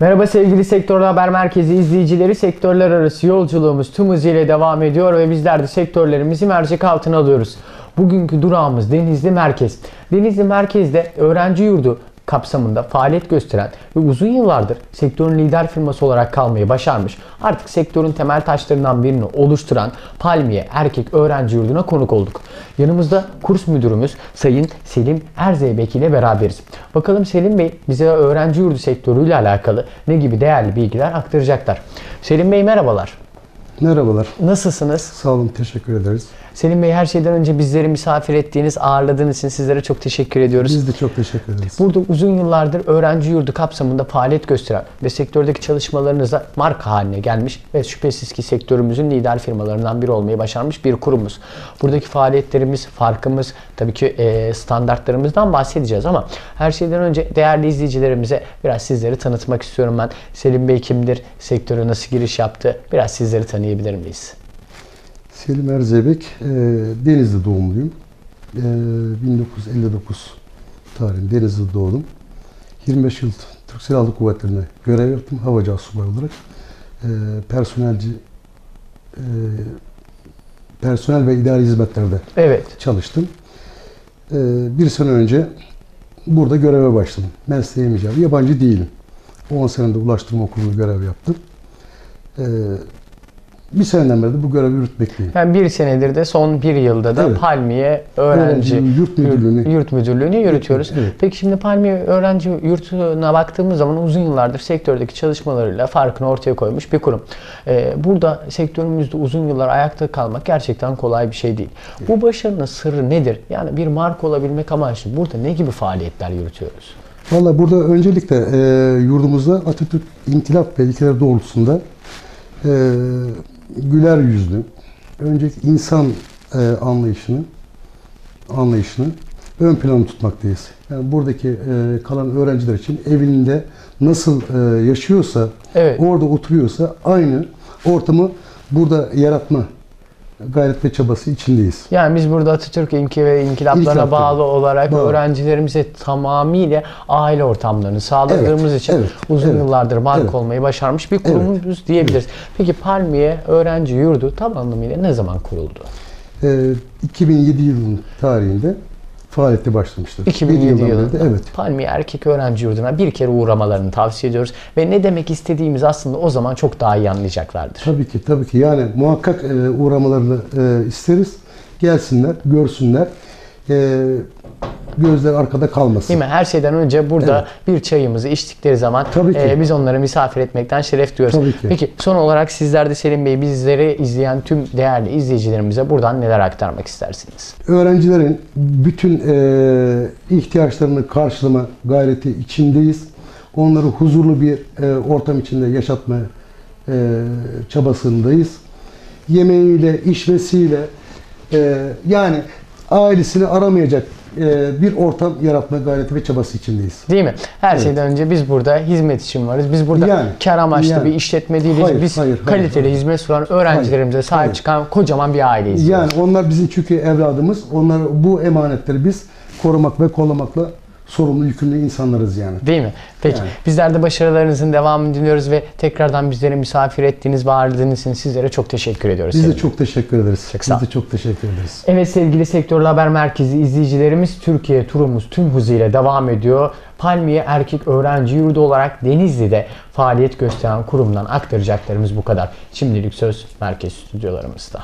Merhaba sevgili Sektör Haber Merkezi izleyicileri. Sektörler arası yolculuğumuz tüm hızıyla devam ediyor ve bizler de sektörlerimizi mercek altına alıyoruz. Bugünkü durağımız Denizli Merkez. Denizli Merkez'de öğrenci yurdu kapsamında faaliyet gösteren ve uzun yıllardır sektörün lider firması olarak kalmayı başarmış, artık sektörün temel taşlarından birini oluşturan Palmiye Erkek Öğrenci Yurdu'na konuk olduk. Yanımızda kurs müdürümüz Sayın Selim Erzeybek ile beraberiz. Bakalım Selim Bey bize öğrenci yurdu sektörüyle alakalı ne gibi değerli bilgiler aktaracaklar. Selim Bey merhabalar. Merhabalar. Nasılsınız? Sağ olun, teşekkür ederiz. Selim Bey her şeyden önce bizleri misafir ettiğiniz, ağırladığınız için sizlere çok teşekkür ediyoruz. Biz de çok teşekkür ederiz. Burada uzun yıllardır öğrenci yurdu kapsamında faaliyet gösteren ve sektördeki çalışmalarınızla marka haline gelmiş ve şüphesiz ki sektörümüzün lider firmalarından biri olmayı başarmış bir kurumuz. Buradaki faaliyetlerimiz, farkımız, tabii ki e, standartlarımızdan bahsedeceğiz ama her şeyden önce değerli izleyicilerimize biraz sizleri tanıtmak istiyorum ben. Selim Bey kimdir? Sektöre nasıl giriş yaptı? Biraz sizleri tanıyabilir miyiz? Selim Erzeybek, e, Denizli doğumluyum. E, 1959 tarihinde Denizli doğdum. 25 yıl Türk Silahlı Kuvvetleri'ne görev yaptım havacı asubay olarak. E, personelci e, personel ve idari hizmetlerde Evet. çalıştım. E, bir sene önce burada göreve başladım. Mesleğim icabı. Yabancı değilim. 10 senede Ulaştırma Okulu'nda görev yaptım. E, bir seneden beri de bu görevi yürütmekteyim. Yani bir senedir de son bir yılda da Evet. Palmiye öğrenci Öğrenci yurt müdürlüğünü- yurt müdürlüğünü yürütüyoruz. Evet. Peki şimdi Palmiye öğrenci yurtuna baktığımız zaman uzun yıllardır sektördeki çalışmalarıyla farkını ortaya koymuş bir kurum. Ee, burada sektörümüzde uzun yıllar ayakta kalmak gerçekten kolay bir şey değil. Bu başarının sırrı nedir? Yani bir marka olabilmek amaçlı burada ne gibi faaliyetler yürütüyoruz? Valla burada öncelikle e, yurdumuzda Atatürk İnkılap ve ilkeleri doğrultusunda e, güler yüzlü, önceki insan e, anlayışını anlayışını ön plana tutmaktayız. Yani buradaki e, kalan öğrenciler için evinde nasıl e, yaşıyorsa, Evet. orada oturuyorsa aynı ortamı burada yaratma gayret ve çabası içindeyiz. Yani biz burada Atatürk ilke ve inkılaplarına İnkılapları. bağlı olarak Bağlı. öğrencilerimize tamamıyla aile ortamlarını sağladığımız Evet, için evet, uzun evet, yıllardır marka evet. olmayı başarmış bir kurumumuz diyebiliriz. Peki Palmiye Öğrenci Yurdu tam anlamıyla ne zaman kuruldu? E, 2007 yılının tarihinde faaliyete başlamıştır. 2007 Bir yıldan beri yılında de, evet. Palmiye Erkek Öğrenci Yurdu'na bir kere uğramalarını tavsiye ediyoruz. Ve ne demek istediğimiz aslında o zaman çok daha iyi anlayacaklardır. Tabii ki, tabii ki. Yani muhakkak e, uğramalarını e, isteriz. Gelsinler, görsünler. E, gözler arkada kalmasın. Değil mi? Her şeyden önce burada bir çayımızı içtikleri zaman e, biz onları misafir etmekten şeref duyuyoruz. Tabii ki. Peki son olarak sizler de Selim Bey bizleri izleyen tüm değerli izleyicilerimize buradan neler aktarmak istersiniz? Öğrencilerin bütün e, ihtiyaçlarını karşılama gayreti içindeyiz. Onları huzurlu bir e, ortam içinde yaşatma e, çabasındayız. Yemeğiyle, içmesiyle e, yani ailesini aramayacak e, bir ortam yaratma gayreti ve çabası içindeyiz. Değil mi? Her Evet. şeyden önce biz burada hizmet için varız. Biz burada Yani, kar amaçlı yani. bir işletme değiliz. Hayır, biz hayır, kaliteli hayır. hizmet sunan öğrencilerimize Hayır, sahip hayır. çıkan kocaman bir aileyiz. Yani onlar bizim çünkü evladımız. Onlar bu emanetleri biz korumak ve kollamakla sorumlu yükümlü insanlarız yani. Değil mi? Peki. Yani. Bizler de başarılarınızın devamını diliyoruz ve tekrardan bizleri misafir ettiğiniz ve ağırladığınız için sizlere çok teşekkür ediyoruz. Biz de çok teşekkür ederiz. Çok Biz de çok teşekkür ederiz. Evet sevgili Sektörlü Haber Merkezi izleyicilerimiz Türkiye turumuz tüm hızıyla devam ediyor. Palmiye Erkek Öğrenci Yurdu olarak Denizli'de faaliyet gösteren kurumdan aktaracaklarımız bu kadar. Şimdilik söz merkez stüdyolarımızda.